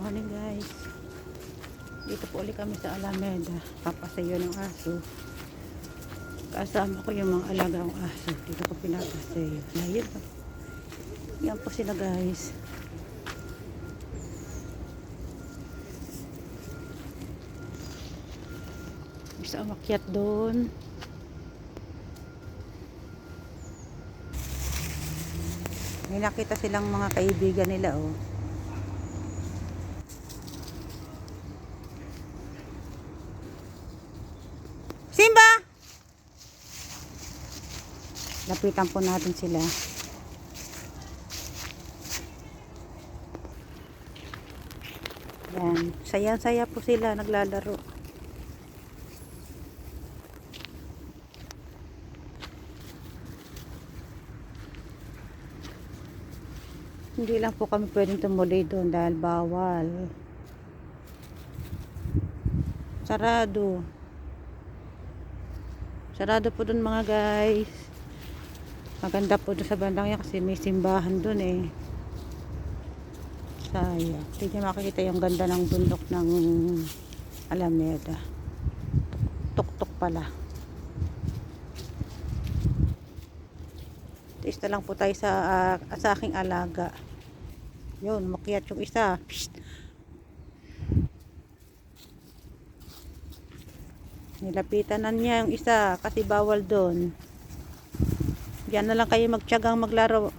morning guys. Dito po ulit kami sa Alameda. Papasayo ng aso. Kasama ko yung mga alagang aso. Dito ko pinapasayo. Ayun po. Yan po sila guys. Isa umakyat doon. May nakita silang mga kaibigan nila oh. Simba! Lapitan po natin sila. Yan. Saya-saya po sila naglalaro. Hindi lang po kami pwedeng tumuloy doon dahil bawal. Sarado. Sarado po doon mga guys. Maganda po doon sa bandang yan kasi may simbahan doon eh. Sayang. Hindi niya makikita yung ganda ng bundok ng Alameda. Tuk-tuk pala. Tiis lang po tayo sa, ah, sa aking alaga. Yun, makiat yung isa. Psst. Nilapitan na niya yung isa kasi bawal doon. Diyan na lang kayo magtyagang maglaro.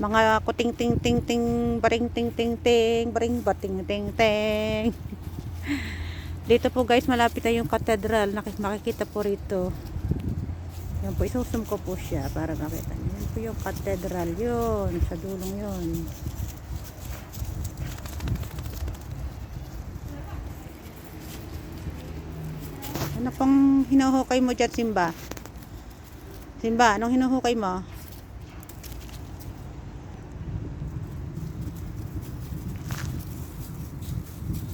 Mga kuting ting ting ting baring ting ting ting baring bating ting ting. Dito po guys malapit na yung katedral. Makikita po rito. Yan po, isusum ko po siya para makita. Yan po yung katedral yun. Sa dulong yun. Ano pang hinuhukay mo dyan, Simba? Simba, anong hinuhukay mo?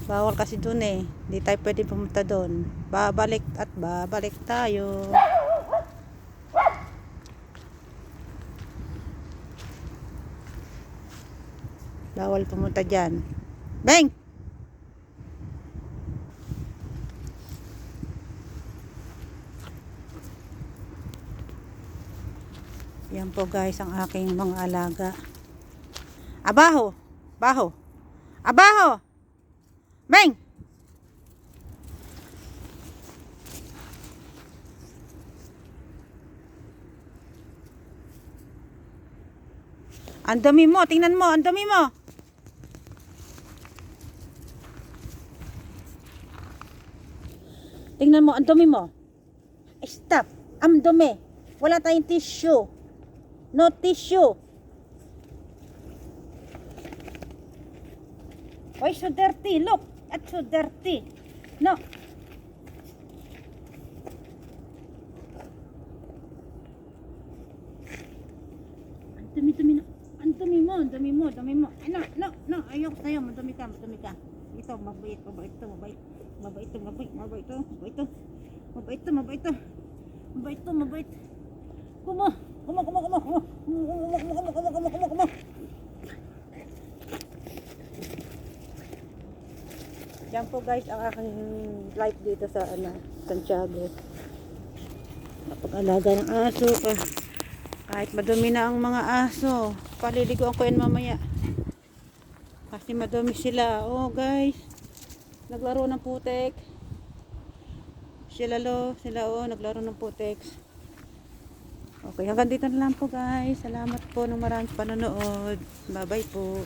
Bawal kasi dun eh. Hindi tayo pwede pumunta dun. Babalik at babalik tayo. Bawal pumunta dyan. Beng! Yan po guys ang aking mga alaga. Abaho! Baho! Abaho! Beng! Ang dami mo, tingnan mo, ang dami mo. Tingnan mo, ang dumi mo. Stop. Ang dumi. Wala tayong tissue. No tissue. Why so dirty? Look. That's so dirty. No. Ang dumi-dumi na. Ang dumi mo, dumi mo, dumi mo. Ano, no, no. Ayoko sa'yo. Madumi ka, madumi ka. Ito, mabait, mabait to, mabait. Mabait to, mabait, mabait to, mabait to. Mabait to, mabait to. Mabait to, mabait. Kumo, kumo, kumo, kumo. Kumo, kumo, kumo, kumo, kumo, kumo, kumo, kumo. Yan po guys ang aking life dito sa ano, Santiago. Napag-alaga ng aso ka. Kahit madumi na ang mga aso, paliliguan ko yan mamaya. Kasi madumi sila. Oh guys, naglaro ng putek. Sila lo, sila oh, naglaro ng putek. Okay, hanggang dito na lang po guys. Salamat po ng maraming panonood. Bye bye po.